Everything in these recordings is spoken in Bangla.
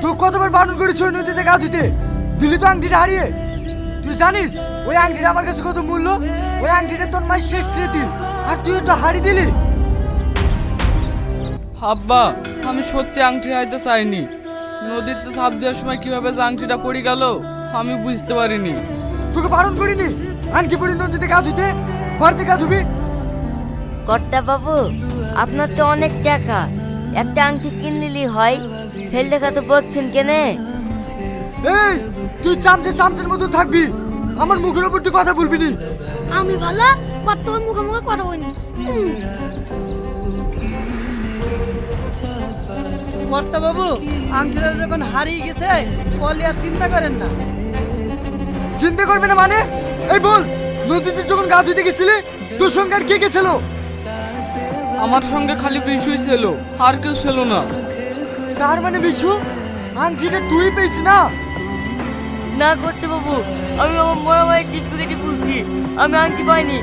তুই কতবার বারণ করেছ ওই নদীতে গা ধুতে দিলি তো আংটিটা হারিয়ে। তুই জানিস ওই আংটিটা আমার কাছে কত মূল্য? ওই আংটিটা তোর মায়ের শেষ স্মৃতি। আর তুই ওটা হারিয়ে দিলি? আব্বা আমি সত্যি আংটি হারাইতে চাইনি। নদীতে ঝাঁপ দেওয়ার সময় কীভাবে যে আংটিটা পড়ে গেল আমি বুঝতে পারিনি। তোকে বারণ করিনি? আংটি পরে নদীতে গা ধুতে বাড়িতে গা ধুবি? কর্তা বাবু আপনার তো অনেক টাকা। একটা আংটি কিনলি হয় সেল দেখা তো বলছেন কেনে? এই তুই চামচে চামচের মতো থাকবি। আমার মুখের উপর তুই কথা বলবি নি। আমি ভালো কত মুখে মুখে কথা বলি। কর্তা বাবু আংটিটা যখন হারিয়ে গেছে বলি আর চিন্তা করেন না। চিন্তা করবে না মানে? এই বল নদীতে যখন গা ধুতে গেছিলি তোর সঙ্গে আর কে কে ছিল? আমার সঙ্গে খালি বিষয় ছিল আর কেউ ছিল না। তার মানে বিশু? আংটিটা তুই পেয়েছি না? না করতে বাবু আমি আমার বড় ভাইয়ের দিক থেকে বলছি আমি আংটি পাইনি।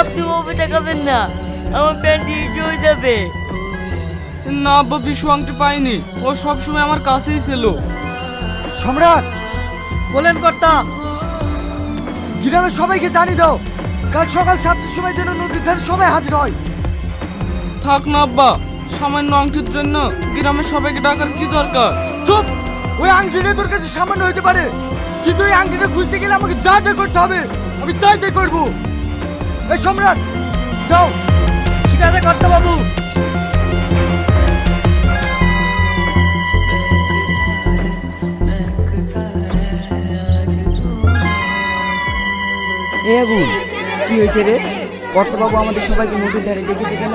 আপনি বাবু তাকাবেন না আমার প্যান্ট ইস্যু হয়ে যাবে। না আব্বা বিশু আংটি পাইনি ও সব সময় আমার কাছেই ছিল। সম্রাট বলেন কর্তা। গ্রামের সবাইকে জানিয়ে দাও কাল সকাল সাতটার সময় যেন নদীর ধারে সবাই হাজির হয়। থাক না আব্বা সামান্য আংটির জন্য গ্রামের সবাইকে ডাকার কি দরকার? চুপ! ওই আংটিটা তোর কাছে সামান্য হতে পারে। কিন্তু ওই আংটিটা খুঁজতে গেলে আমাকে যা যা করতে হবে আমি তাই তাই করব। এই সম্রাট যাও। ঠিক আছে কর্তা বাবু। এ আগুন কি হয়েছে রে? কর্তবাবু আমাদের সবাইকে নদীর ধারে ডেকেছে কেন?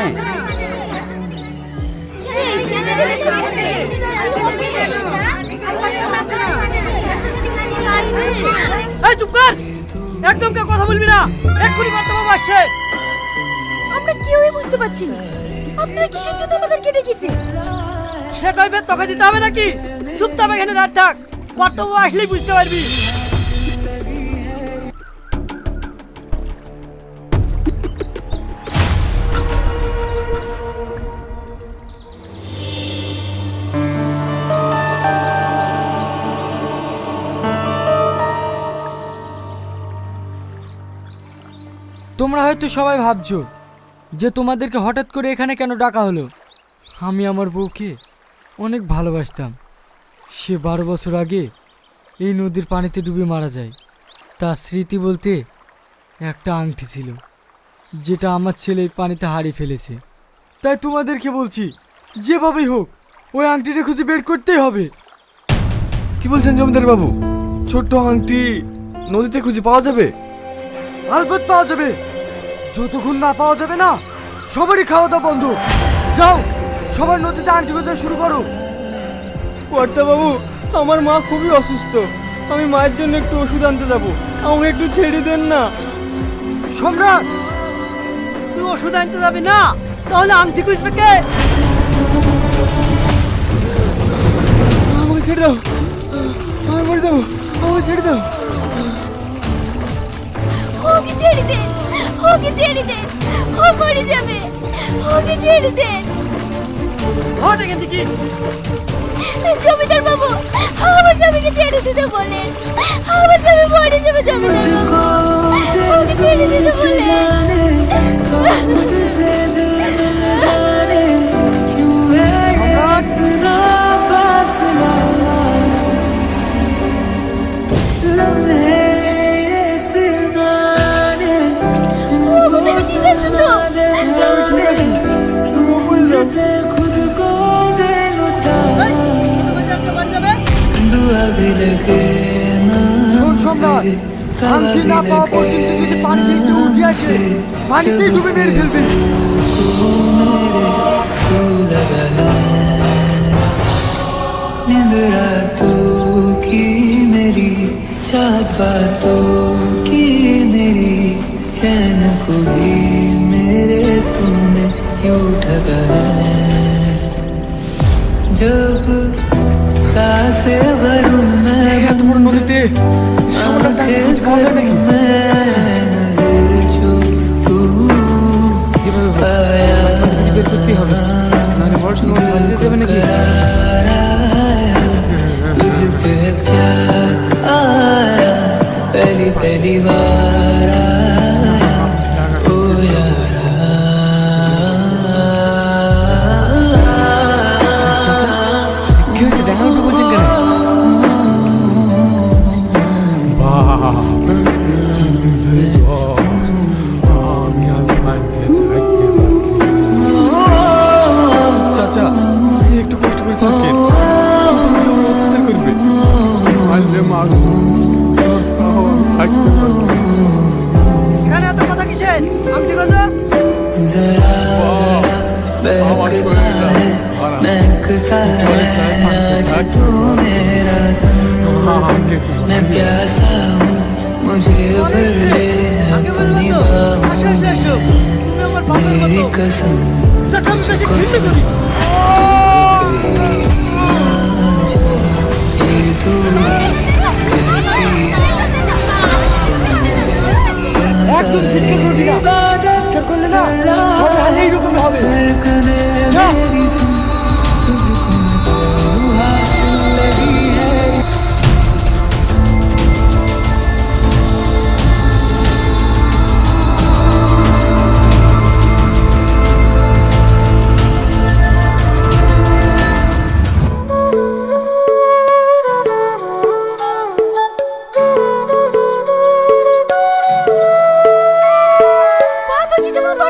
এই চুপ কর! একদম কেউ কথা বলবি না। এক্ষুনি কর্তা বাবু আসছে। আমরা কেউই বুঝতে পারছি না। আপনারা কিসের জন্য আমাদের কেটে গেছে? সে কইবে তোকে দিতে হবে নাকি? চুপচাপ এখানে দাঁড় থাক। কর্তা বাবু আসলেই বুঝতে পারবি। তোমরা হয়তো সবাই ভাবছ যে তোমাদেরকে হঠাৎ করে এখানে কেন ডাকা হলো? আমি আমার বউকে অনেক ভালোবাসতাম। সে বারো বছর আগে এই নদীর পানিতে ডুবে মারা যায়। তার স্মৃতি বলতে একটা আংটি ছিল যেটা আমার ছেলে এই পানিতে হারিয়ে ফেলেছে। তাই তোমাদেরকে বলছি যেভাবেই হোক ওই আংটিটা খুঁজে বের করতেই হবে। কি বলছেন জমিদার বাবু? ছোট্ট আংটি নদীতে খুঁজে পাওয়া যাবে? আলবত পাওয়া যাবে। যতক্ষণ না পাওয়া যাবে না? সবারই খাওয়া দাওয়া বন্ধু। যাও সবার নদীতে আংটি খোঁজা শুরু করো। কর্তা বাবু আমার মা খুবই অসুস্থ। আমি মায়ের জন্য একটু ওষুধ আনতে যাব। আমাকে একটু ছেড়ে দেন না। সম্রাট! তুই ওষুধ আনতে যাবি না? তাহলে আংটি খুঁজবে কে? আমাকে ছেড়ে দাও। আমি মরে যাব। আমাকে ছেড়ে দাও। ওকে ছেড়ে দেন ওকে ছেড়ে দে ও মরে যাবে ওকে ছেড়ে দে হট এখান থেকে জমিদার বাবু আমার স্বামীকে ছেড়ে দিতে বলেন আমার স্বামী মরে যাবে জমিদার বাবু ওকে ছেড়ে দিতে বলেন শোন সম্রাট আংটি না পাওয়া পর্যন্ত যদি পানিতে কেউ উঠে আসে পানিতেই ডুবে মেরে ফেলবে नींद रातों की मेरी चाहत बातों की मेरी चैन को भी मेरे तुमने क्यों ठगा है जब सांसे भरूं मैं Orang cantik, kamu suka yang ini? এখানে এত কথা কিসের আংটি গজ मुझे भर ले अपनी बाहों में मेरी कसम सखम से किसी को नहीं একদম চিৎকার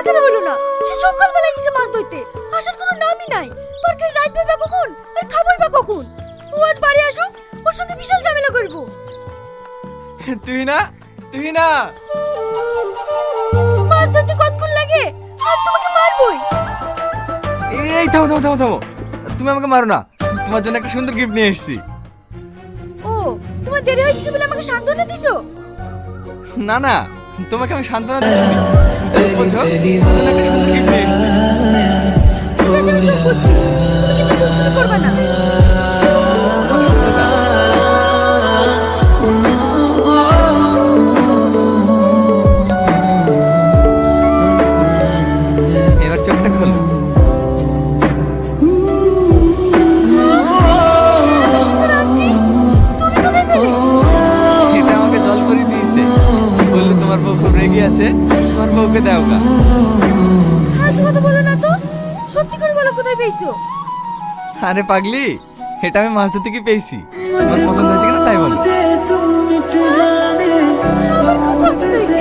দরকার হলো না। সে সকালবেলা গেছে মাছ ধরতে। আসার কোনো নামই নাই। তরকারি রাখবে বা কখন? আর খাবই বা কখন? ও আজ বাড়ি আসুক ওর সঙ্গে বিশাল ঝামেলা করব। তুই না তুই না। মাছ ধরতে কতক্ষণ লাগে? আজ তোমাকে মারবই। এই থামো থামো থামো থামো। তুমি আমাকে মারো না। তোমার জন্য একটা সুন্দর গিফট নিয়ে এসেছি। ও তোমার দেরি হয়ে গেছে বলে আমাকে সান্ত্বনা দিছো? না না তোমাকে আমি সান্ত্বনা দিচ্ছি জন্য একটা গিফট নিয়ে এসেছি করবে না তোমার বউকে দাও গা। কথা বলো না তো। সত্যি করে বলো কোথায় পেয়েছ? আরে পাগলি এটা আমি মাছ ধরতে গিয়ে পেয়েছি। আমার পছন্দ হয়েছে কিনা তাই বলো। আমার খুব পছন্দ হয়েছে।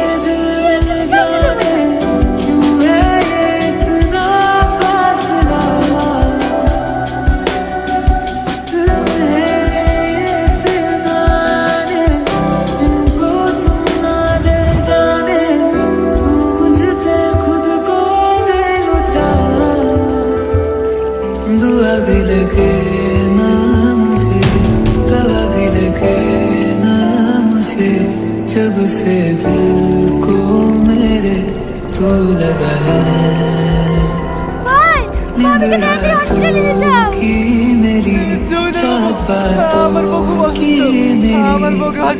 जब से दिल को मेरे तू लगा की मेरी चाहतों की मेरी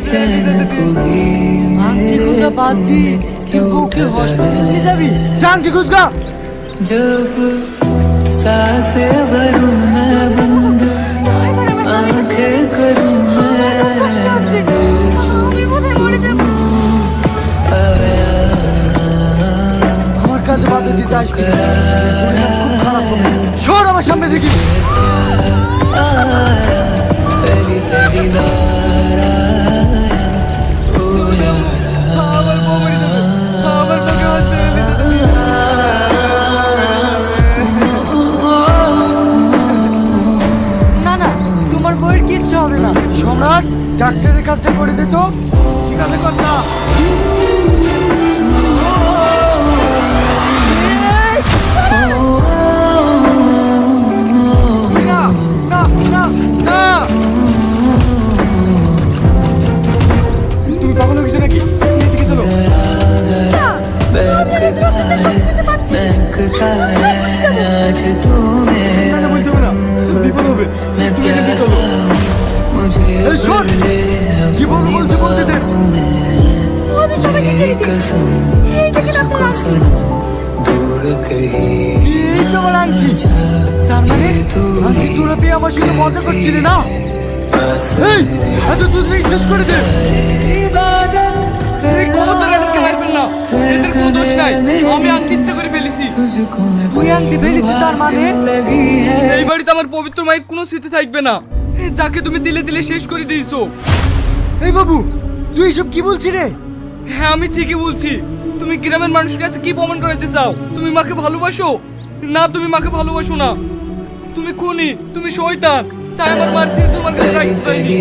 चैन खोगी मेरे तुमने क्यों कहा जब सांसें भरूं मैं বাধা আসবি। খুব খারাপ হবে সর আমার সামনে থেকে তার পেয়ে আমার সঙ্গে মজা করছিলি না এই এত দুজনে শেষ করে দে এই এদেরকে মারবেন না এদের কোনো দোষ নাই আমি আংটি ইচ্ছা করে এই বাড়িতে আমার পবিত্র মায়ের কোনো স্মৃতি থাকবে না। যাকে তুমি দিলে দিলে শেষ করে দিয়েছ। এই বাবু তুই এসব কি বলছি রে? হ্যাঁ আমি ঠিকই বলছি। তুমি গ্রামের মানুষের কাছে কি প্রমাণ করাতে চাও? তুমি মাকে ভালোবাসো? না তুমি মাকে ভালোবাসো না। তুমি খুনি তুমি শয়তান। তাই আমার মার তোমার কাছে রাখতে চাইনি।